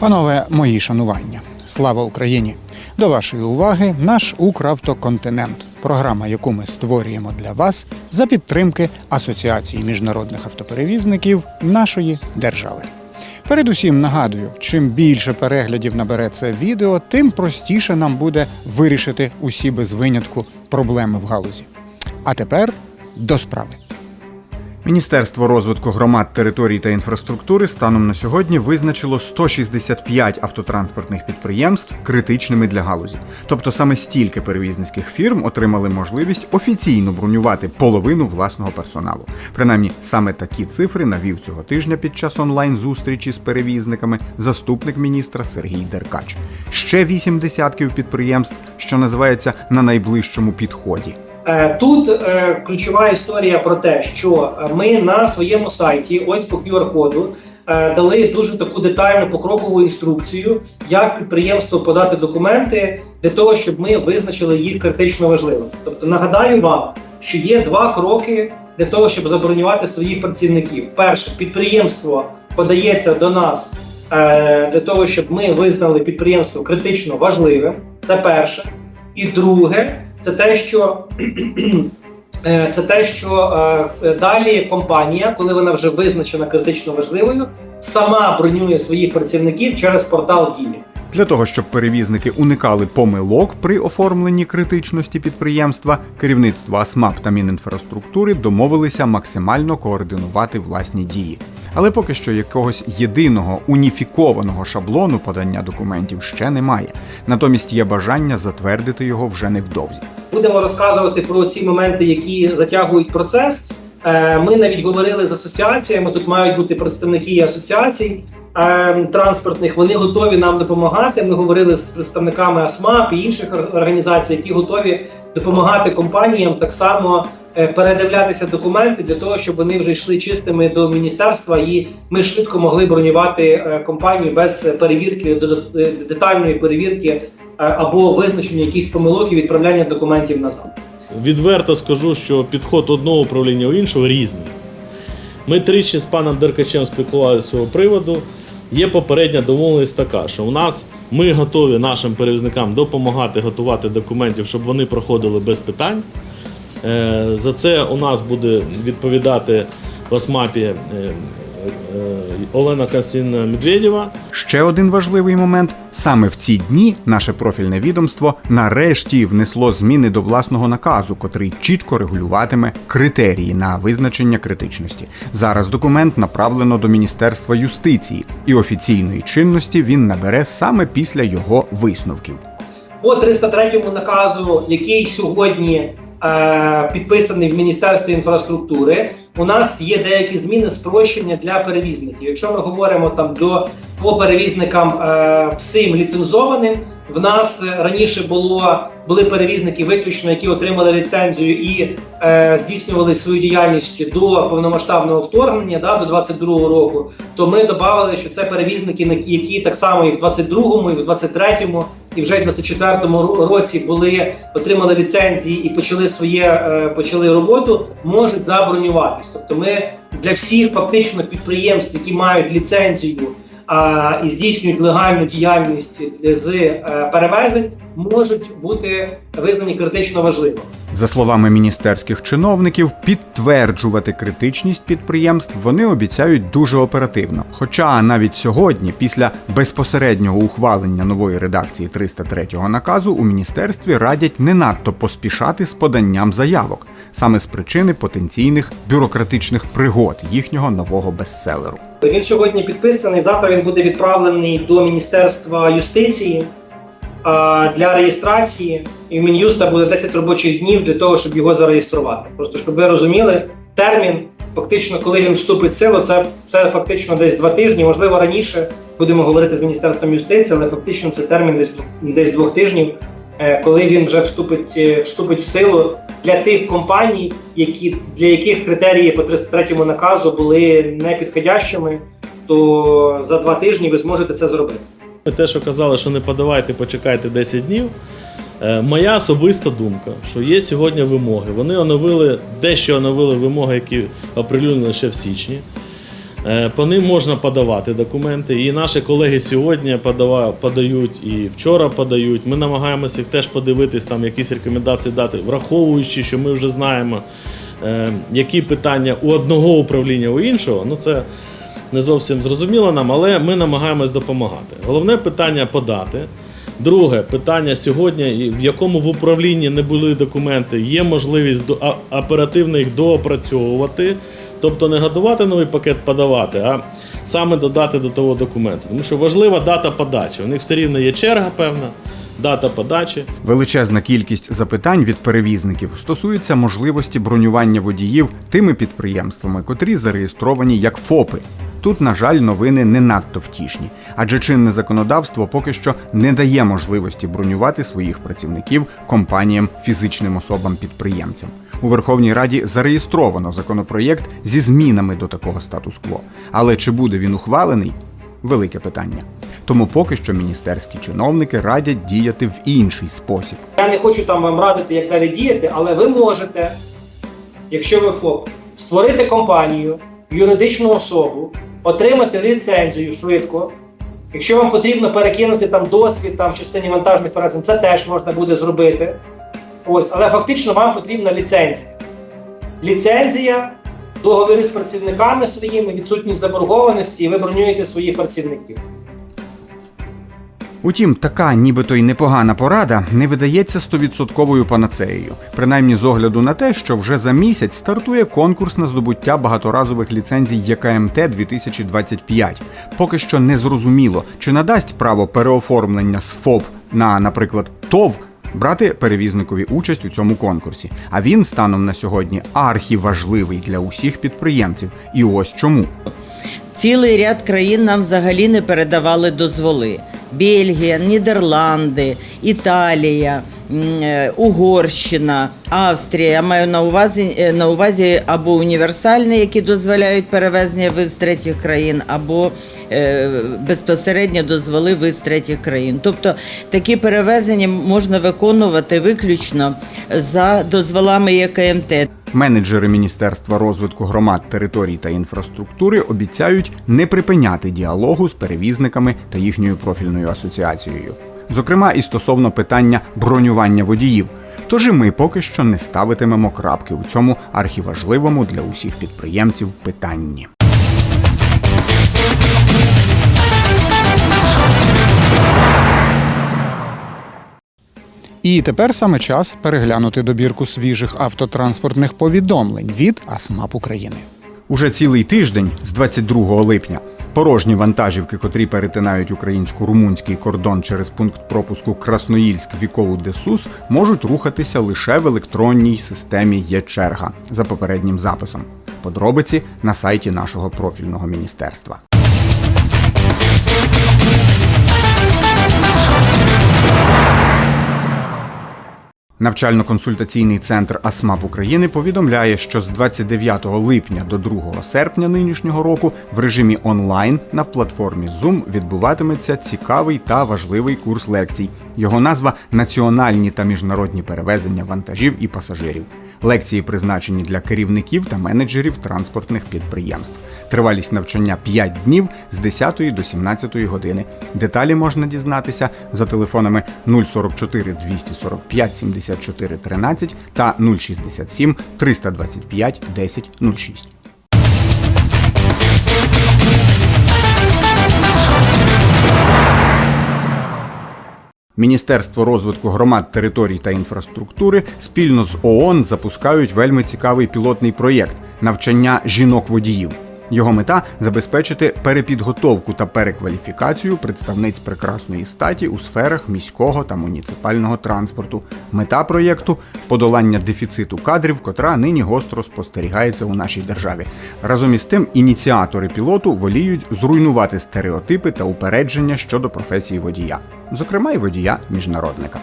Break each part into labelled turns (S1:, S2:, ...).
S1: Панове, мої шанування. Слава Україні! До вашої уваги наш Укравтоконтинент. Програма, яку ми створюємо для вас за підтримки Асоціації міжнародних автоперевізників нашої держави. Передусім нагадую, чим більше переглядів набере це відео, тим простіше нам буде вирішити усі без винятку проблеми в галузі. А тепер до справи. Міністерство розвитку громад, територій та інфраструктури станом на сьогодні визначило 165 автотранспортних підприємств критичними для галузі. Тобто саме стільки перевізницьких фірм отримали можливість офіційно бронювати половину власного персоналу. Принаймні, саме такі цифри навів цього тижня під час онлайн-зустрічі з перевізниками заступник міністра Сергій Деркач. Ще вісім десятків підприємств, що називається на найближчому підході.
S2: Е, Тут е, ключова історія про те, що е, ми на своєму сайті, ось по QR-коду, дали дуже таку детальну покрокову інструкцію, як підприємство подати документи для того, щоб ми визначили їх критично важливим. Тобто нагадаю вам, що є два кроки для того, щоб забронювати своїх працівників. Перше, підприємство подається до нас для того, щоб ми визнали підприємство критично важливим. Це перше. І друге, це те, що е, це те, що е, далі компанія, коли вона вже визначена критично важливою, сама бронює своїх працівників через портал Дія.
S1: Для того, щоб перевізники уникали помилок при оформленні критичності підприємства, керівництво АСМАП та Мінінфраструктури домовилися максимально координувати власні дії. Але поки що якогось єдиного уніфікованого шаблону подання документів ще немає. Натомість є бажання затвердити його вже невдовзі.
S2: Будемо розказувати про ці моменти, які затягують процес. Е, Ми навіть говорили з асоціаціями. Тут мають бути представники асоціацій е, транспортних. Вони готові нам допомагати. Ми говорили з представниками АСМАП і інших організацій, які готові допомагати компаніям так само передивлятися документи для того, щоб вони вже йшли чистими до міністерства, і ми швидко могли бронювати е, компанію без перевірки е, детальної перевірки е, або визначення якихось помилок і відправляння документів назад.
S3: Відверто скажу, що підход одного управління у іншого різний. Ми тричі з паном Деркачем спілкувалися з цього приводу. Є попередня домовленість така, що у нас ми готові нашим перевізникам допомагати готувати документів, щоб вони проходили без питань. Е, За це у нас буде відповідати в АСМАПі е, е, Олена Константинівна Медведєва.
S1: Ще один важливий момент: саме в ці дні наше профільне відомство нарешті внесло зміни до власного наказу, котрий чітко регулюватиме критерії на визначення критичності. Зараз документ направлено до Міністерства юстиції, і офіційної чинності він набере саме після його висновків.
S2: По 303 наказу, який сьогодні підписаний в Міністерстві інфраструктури, у нас є деякі зміни спрощення для перевізників. Якщо ми говоримо там до по перевізникам е, всім ліцензованим, в нас е, раніше було були перевізники виключно, які отримали ліцензію і е, здійснювали свою діяльність до повномасштабного вторгнення, да, до 22-го року. То ми додали, що це перевізники, які так само і в 22-му, і в 23-му, і вже в 24-му році були отримали ліцензії і почали своє е, почали роботу, можуть забронюватись. Тобто, ми для всіх фактично підприємств, які мають ліцензію і здійснюють легальну діяльність з е, перевезень, можуть бути визнані критично важливими.
S1: За словами міністерських чиновників, підтверджувати критичність підприємств вони обіцяють дуже оперативно. Хоча навіть сьогодні, після безпосереднього ухвалення нової редакції 303 наказу, у міністерстві радять не надто поспішати з поданням заявок, саме з причини потенційних бюрократичних пригод їхнього нового бестселеру.
S2: Він сьогодні підписаний. Завтра він буде відправлений до Міністерства юстиції для реєстрації. І в Мін'юста буде 10 робочих днів для того, щоб його зареєструвати. Просто щоб ви розуміли, термін, фактично, коли він вступить в силу, це, це фактично десь два тижні, можливо, раніше будемо говорити з Міністерством юстиції, але фактично це термін десь, десь двох тижнів, е, коли він вже вступить, е, вступить в силу для тих компаній, які, для яких критерії по 33 наказу були непідходящими, то за два тижні ви зможете це зробити.
S3: Те, що казали, що не подавайте, почекайте 10 днів. Е, Моя особиста думка, що є сьогодні вимоги. Вони оновили, дещо оновили вимоги, які оприлюднили ще в січні. Е, По ним можна подавати документи. І наші колеги сьогодні подають, і вчора подають. Ми намагаємося їх теж подивитись, там якісь рекомендації дати, враховуючи, що ми вже знаємо, е, які питання у одного управління, у іншого. Ну це не зовсім зрозуміло нам, але ми намагаємось допомагати. Головне питання подати. Друге питання сьогодні, в якому в управлінні не були документи, є можливість оперативно їх доопрацьовувати, тобто не готувати новий пакет подавати, а саме додати до того документу. Тому що важлива дата подачі. У них все рівно є черга певна, дата подачі.
S1: Величезна кількість запитань від перевізників стосується можливості бронювання водіїв тими підприємствами, котрі зареєстровані як ФОПи. Тут, на жаль, новини не надто втішні, адже чинне законодавство поки що не дає можливості бронювати своїх працівників компаніям фізичним особам-підприємцям. У Верховній Раді зареєстровано законопроєкт зі змінами до такого статус-кво. Але чи буде він ухвалений? Велике питання. Тому поки що міністерські чиновники радять діяти в інший спосіб.
S2: Я не хочу там вам радити, як далі діяти, але ви можете, якщо ви ФОП, створити компанію, юридичну особу, отримати ліцензію швидко. Якщо вам потрібно перекинути там досвід там, в частині вантажних операцій, це теж можна буде зробити. Ось, але фактично вам потрібна ліцензія. Ліцензія, договори з працівниками своїми, відсутність заборгованості, і ви бронюєте своїх працівників.
S1: Утім, така нібито й непогана порада не видається стовідсотковою панацеєю, принаймні з огляду на те, що вже за місяць стартує конкурс на здобуття багаторазових ліцензій ЄКМТ 2025. Поки що не зрозуміло, чи надасть право переоформлення з ФОП на, наприклад, ТОВ брати перевізникові участь у цьому конкурсі. А він станом на сьогодні архіважливий для усіх підприємців. І ось чому.
S4: Цілий ряд країн нам взагалі не передавали дозволи. Бельгія, Нідерланди, Італія, е, Угорщина, Австрія. Я маю на увазі е, на увазі або універсальні, які дозволяють перевезення виз третіх країн, або е, безпосередньо дозволи виз третіх країн. Тобто такі перевезення можна виконувати виключно за дозволами ЄКМТ.
S1: Менеджери Міністерства розвитку громад, територій та інфраструктури обіцяють не припиняти діалогу з перевізниками та їхньою профільною асоціацією. Зокрема, і стосовно питання бронювання водіїв. Тож і ми поки що не ставитимемо крапки у цьому архіважливому для усіх підприємців питанні.
S5: І тепер саме час переглянути добірку свіжих автотранспортних повідомлень від АСМАП України.
S1: Уже цілий тиждень з 22 липня порожні вантажівки, котрі перетинають українсько-румунський кордон через пункт пропуску Красноїльськ вікову Десус, можуть рухатися лише в електронній системі Є-черга за попереднім записом. Подробиці на сайті нашого профільного міністерства. Навчально-консультаційний центр АСМАП України повідомляє, що з 29 липня до 2 серпня нинішнього року в режимі онлайн на платформі Zoom відбуватиметься цікавий та важливий курс лекцій. Його назва Національні та міжнародні перевезення вантажів і пасажирів. Лекції призначені для керівників та менеджерів транспортних підприємств. Тривалість навчання 5 днів з 10 до 17 години. Деталі можна дізнатися за телефонами 044 245 74 13 та 067 325 10 06. Міністерство розвитку громад, територій та інфраструктури спільно з ООН запускають вельми цікавий пілотний проєкт навчання жінок-водіїв. Його мета забезпечити перепідготовку та перекваліфікацію представниць прекрасної статі у сферах міського та муніципального транспорту. Мета проєкту подолання дефіциту кадрів, котра нині гостро спостерігається у нашій державі. Разом із тим, ініціатори пілоту воліють зруйнувати стереотипи та упередження щодо професії водія, зокрема й водія міжнародника.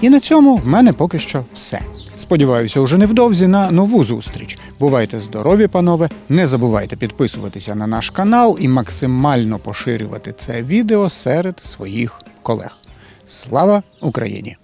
S5: І на цьому в мене поки що все. Сподіваюся, уже невдовзі на нову зустріч. Бувайте здорові, панове! Не забувайте підписуватися на наш канал і максимально поширювати це відео серед своїх колег. Слава Україні!